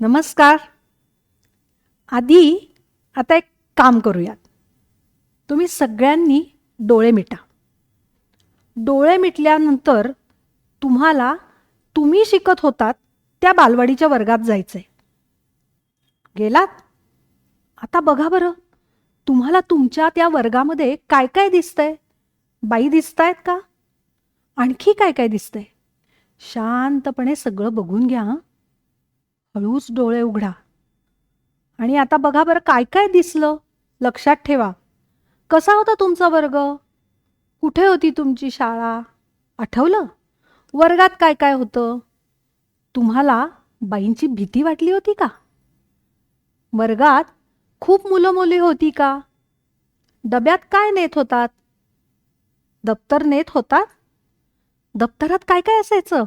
नमस्कार. आधी आता एक काम करूयात. तुम्ही सगळ्यांनी डोळे मिटा. डोळे मिटल्यानंतर तुम्हाला तुम्ही शिकत होतात त्या बालवाडीच्या वर्गात जायचं आहे गेलात? आता बघा बरं. तुम्हाला तुमच्या त्या वर्गामध्ये काय काय दिसतंय? बाई दिसतायत का? आणखी काय काय दिसतंय? शांतपणे सगळं बघून घ्या हळूच डोळे उघडा. आणि आता बघा बरं काय काय दिसलं. लक्षात ठेवा. कसा होता तुमचा वर्ग? कुठे होती तुमची शाळा? आठवलं? वर्गात काय काय होतं? तुम्हाला बाईंची भीती वाटली होती का? वर्गात खूप मुलं मुली होती का? डब्यात काय नेत होतात? दप्तर नेत होतात? दप्तरात काय काय असायचं?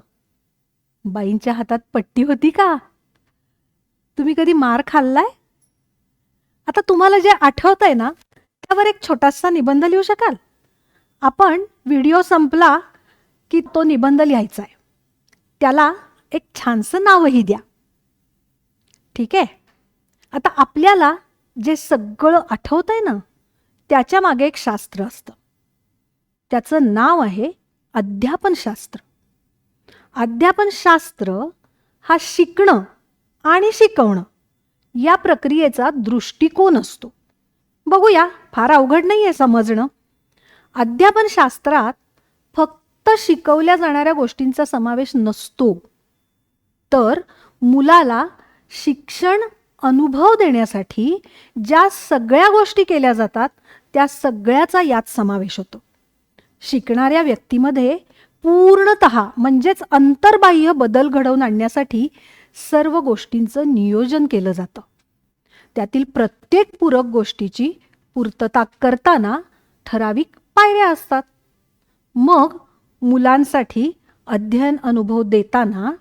बाईंच्या हातात पट्टी होती का? तुम्ही कधी मार खाल्लाय? आता तुम्हाला जे आठवत आहे ना त्यावर एक छोटासा निबंध लिहू शकाल? आपण व्हिडिओ संपला की तो निबंध लिहायचा आहे त्याला एक छानसं नावही द्या. ठीक? आहे आता आपल्याला जे सगळं आठवत आहे ना त्याच्यामागे एक शास्त्र असतं. त्याचं नाव आहे अध्यापनशास्त्र. अध्यापनशास्त्र हा शिकणं आणि शिकवणं. या प्रक्रियेचा दृष्टिकोन असतो. बघूया फार अवघड नाही आहे समजणं अध्यापनशास्त्रात फक्त शिकवल्या जाणाऱ्या गोष्टींचा समावेश नसतो. तर मुलाला शिक्षण अनुभव देण्यासाठी ज्या सगळ्या गोष्टी केल्या जातात त्या सगळ्याचा यात समावेश होतो. शिकणाऱ्या व्यक्तीमध्ये पूर्णत म्हणजेच अंतर्बाह्य बदल घडवून आणण्यासाठी सर्व गोष्टींचं नियोजन केलं जातं. त्यातील प्रत्येक पूरक गोष्टीची पूर्तता करताना ठराविक पायऱ्या असतात. मग मुलांसाठी अध्ययन अनुभव देताना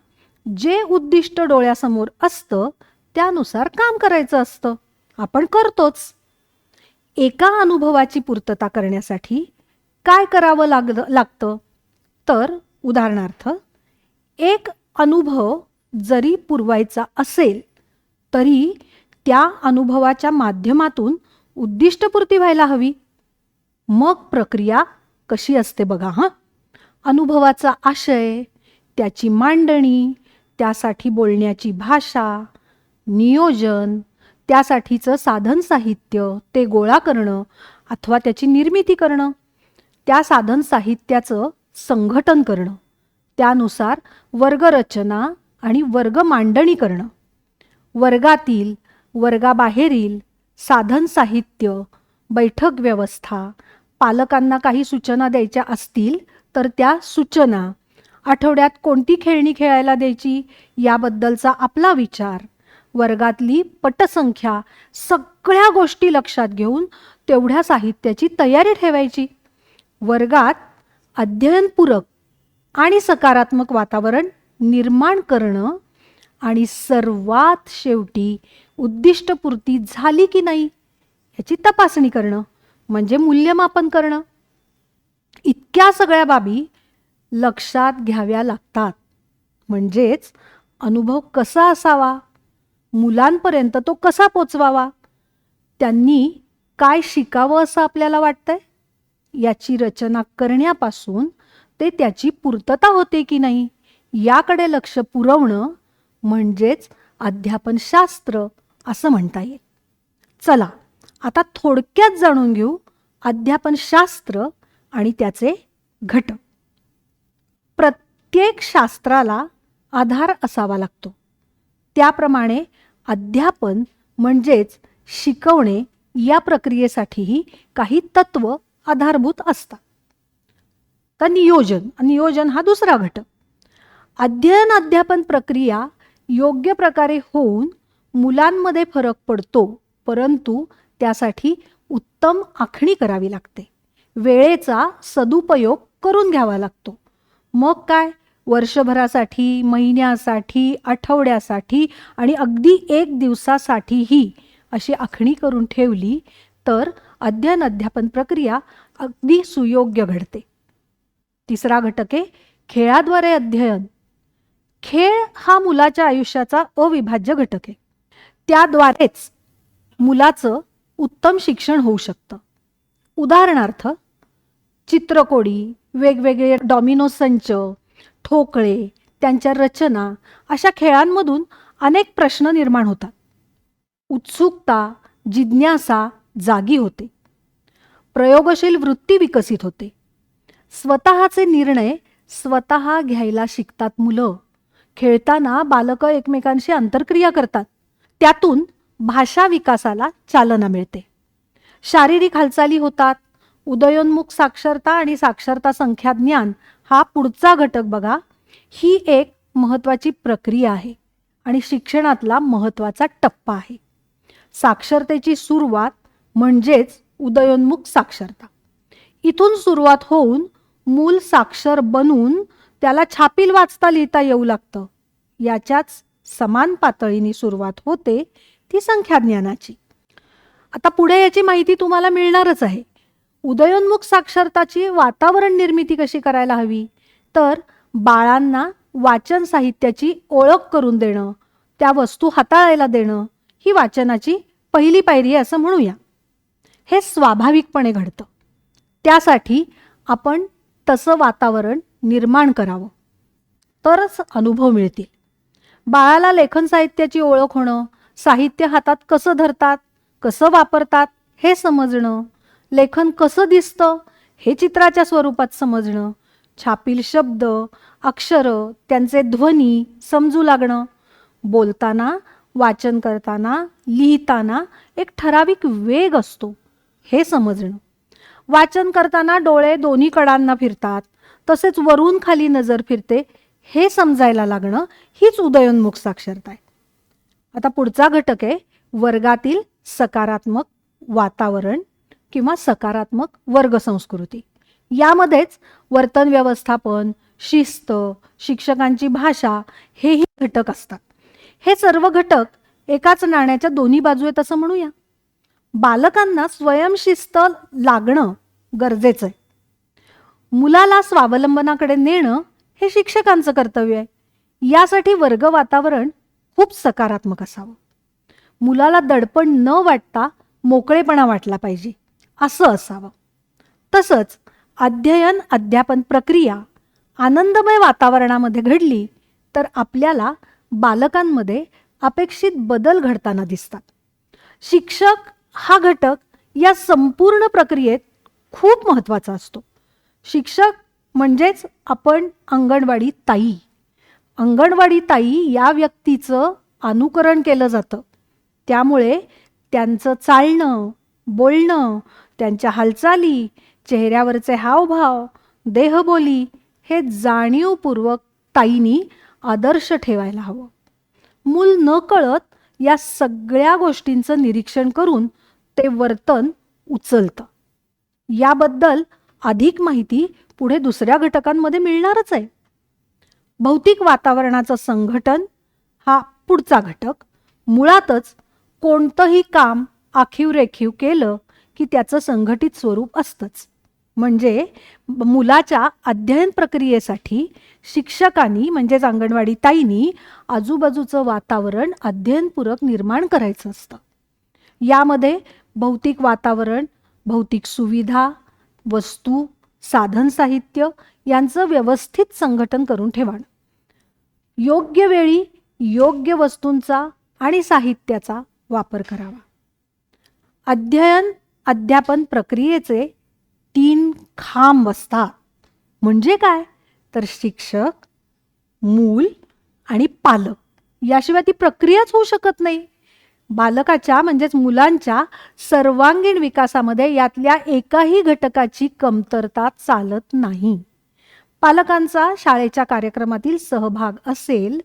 जे उद्दिष्ट डोळ्यासमोर असतं त्यानुसार काम करायचं असतं. आपण करतोच. एका अनुभवाची पूर्तता करण्यासाठी काय करावं लागलं लागतं? तर उदाहरणार्थ एक अनुभव जरी पुरवायचा असेल तरी त्या अनुभवाच्या माध्यमातून उद्दिष्टपूर्ती व्हायला हवी. मग प्रक्रिया कशी असते बघा हां? अनुभवाचा आशय त्याची मांडणी त्यासाठी बोलण्याची भाषा नियोजन त्यासाठीचं साधन साहित्य ते गोळा करणं अथवा त्याची निर्मिती करणं त्या साधन साहित्याचं संघटन करणं त्यानुसार वर्गरचना आणि वर्ग मांडणी करणं. वर्गातील वर्गाबाहेरील साधन साहित्य बैठक व्यवस्था पालकांना काही सूचना द्यायच्या असतील तर त्या सूचना आठवड्यात कोणती खेळणी खेळायला द्यायची याबद्दलचा आपला विचार वर्गातली पटसंख्या सगळ्या गोष्टी लक्षात घेऊन तेवढ्या साहित्याची तयारी ठेवायची. वर्गात अध्ययनपूरक आणि सकारात्मक वातावरण निर्माण करणं आणि सर्वात शेवटी उद्दिष्टपूर्ती झाली की नाही याची तपासणी करणं म्हणजे मूल्यमापन करणं. इतक्या सगळ्या बाबी लक्षात घ्याव्या लागतात. म्हणजेच अनुभव कसा असावा मुलांपर्यंत तो कसा पोचवावा त्यांनी काय शिकावं असं आपल्याला वाटतंय? याची रचना करण्यापासून ते त्याची पूर्तता होते की नाही? याकडे लक्ष पुरवणं म्हणजेच अध्यापनशास्त्र असं म्हणता येईल. चला आता थोडक्यात जाणून घेऊ अध्यापनशास्त्र आणि त्याचे घटक. प्रत्येक शास्त्राला आधार असावा लागतो. त्याप्रमाणे अध्यापन म्हणजेच शिकवणे या प्रक्रियेसाठीही काही तत्व आधारभूत असतात. तर नियोजन नियोजन हा दुसरा घटक. अध्ययन अध्यापन प्रक्रिया योग्य प्रकारे होऊन मुलांमध्ये फरक पडतो परंतु त्यासाठी उत्तम आखणी करावी लागते. वेळेचा सदुपयोग करून घ्यावा लागतो. मग काय? वर्षभरासाठी महिन्यासाठी आठवड्यासाठी आणि अगदी एक दिवसासाठीही अशी आखणी करून ठेवली तर अध्ययन अध्यापन प्रक्रिया अगदी सुयोग्य घडते. तिसरा घटक आहे खेळाद्वारे अध्ययन. खेळ हा मुलाच्या आयुष्याचा अविभाज्य घटक आहे. त्याद्वारेच मुलाचं उत्तम शिक्षण होऊ शकतं. उदाहरणार्थ चित्रकोडी वेगवेगळे डॉमिनो संच ठोकळे त्यांच्या रचना अशा खेळांमधून अनेक प्रश्न निर्माण होतात. उत्सुकता जिज्ञासा जागी होते. प्रयोगशील वृत्ती विकसित होते. स्वतःचे निर्णय स्वतः घ्यायला शिकतात मुलं. खेळताना बालकं एकमेकांशी आंतरक्रिया करतात. त्यातून भाषा विकासाला चालना मिळते. शारीरिक हालचाली होतात. उदयोन्मुख साक्षरता आणि साक्षरता संख्या ज्ञान हा पुढचा घटक बघा. ही एक महत्त्वाची प्रक्रिया आहे आणि शिक्षणातला महत्त्वाचा टप्पा आहे. साक्षरतेची सुरुवात म्हणजेच उदयोन्मुख साक्षरता. इथून सुरुवात होऊन मूल साक्षर बनून त्याला छापील वाचता लिहिता येऊ लागतं. याच्याच समान पातळीने सुरुवात होते ती संख्याज्ञानाची. आता पुढे याची माहिती तुम्हाला मिळणारच आहे. उदयोन्मुख साक्षरताची वातावरण निर्मिती कशी करायला हवी? तर बाळांना वाचन साहित्याची ओळख करून देणं त्या वस्तू हाताळायला देणं ही वाचनाची पहिली पायरी आहे असं म्हणूया. हे स्वाभाविकपणे घडतं. त्यासाठी आपण तसं वातावरण निर्माण करावं. तरच अनुभव मिळतील. बाळाला लेखन साहित्याची ओळख होणं साहित्य हातात कसं धरतात कसं वापरतात हे समजणं लेखन कसं दिसतं हे चित्राच्या स्वरूपात समजणं छापील शब्द अक्षरं त्यांचे ध्वनी समजू लागणं बोलताना वाचन करताना लिहिताना एक ठराविक वेग असतो हे समजणं. वाचन करताना डोळे दोन्ही कडांना फिरतात तसेच वरून खाली नजर फिरते हे समजायला लागणं हीच उदयोन्मुख साक्षरता आहे. आता पुढचा घटक आहे वर्गातील सकारात्मक वातावरण किंवा सकारात्मक वर्गसंस्कृती. यामध्येच वर्तन व्यवस्थापन शिस्त शिक्षकांची भाषा हेही घटक असतात. हे सर्व घटक एकाच नाण्याच्या दोन्ही बाजू आहेत असं म्हणूया. बालकांना स्वयंशिस्त लागणं गरजेचं आहे. मुलाला स्वावलंबनाकडे नेणं हे शिक्षकांचं कर्तव्य आहे. यासाठी वर्ग वातावरण खूप सकारात्मक असावं. मुलाला दडपण न वाटता मोकळेपणा वाटला पाहिजे असं असावं. तसंच अध्ययन अध्यापन प्रक्रिया आनंदमय वातावरणामध्ये घडली तर आपल्याला बालकांमध्ये अपेक्षित बदल घडताना दिसतात. शिक्षक हा घटक या संपूर्ण प्रक्रियेत खूप महत्त्वाचा असतो. शिक्षक म्हणजेच आपण अंगणवाडी ताई. अंगणवाडी ताई या व्यक्तीचं अनुकरण केलं जातं. त्यामुळे त्यांचं चालणं बोलणं त्यांच्या हालचाली चेहऱ्यावरचे हावभाव देहबोली हे जाणीवपूर्वक ताईनी आदर्श ठेवायला हवं. मूल न कळत या सगळ्या गोष्टींचं निरीक्षण करून ते वर्तन उचलतं. याबद्दल अधिक माहिती पुढे दुसऱ्या घटकांमध्ये मिळणारच आहे. भौतिक वातावरणाचं संघटन हा पुढचा घटक. मुळातच कोणतंही काम आखीव रेखीव केलं की त्याचं संघटित स्वरूप असतंच. म्हणजे मुलाच्या अध्ययन प्रक्रियेसाठी शिक्षकांनी म्हणजेच अंगणवाडी ताईनी आजूबाजूचं वातावरण अध्ययनपूरक निर्माण करायचं असतं. यामध्ये भौतिक वातावरण भौतिक सुविधा वस्तू साधन साहित्य यांचं व्यवस्थित संघटन करून ठेवाण. योग्य वेळी योग्य वस्तूंचा आणि साहित्याचा वापर करावा. अध्ययन अध्यापन प्रक्रियेचे तीन खांब असतात. म्हणजे काय? तर शिक्षक मूल आणि पालक. याशिवाय ती प्रक्रियाच होऊ शकत नाही. बालकाच्या म्हणजेच मुलांच्या सर्वांगीण विकासामध्ये यातल्या एकाही घटकाची कमतरता चालत नाही. पालकांचा शाळेच्या कार्यक्रमातील सहभाग असेल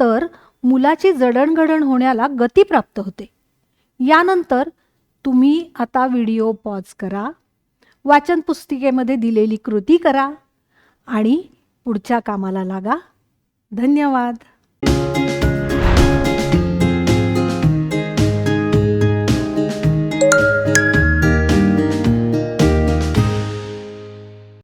तर मुलाची जडणघडण होण्याला गती प्राप्त होते. यानंतर तुम्ही आता व्हिडिओ पॉज करा वाचन पुस्तिकेमध्ये दिलेली कृती करा आणि पुढच्या कामाला लागा. धन्यवाद.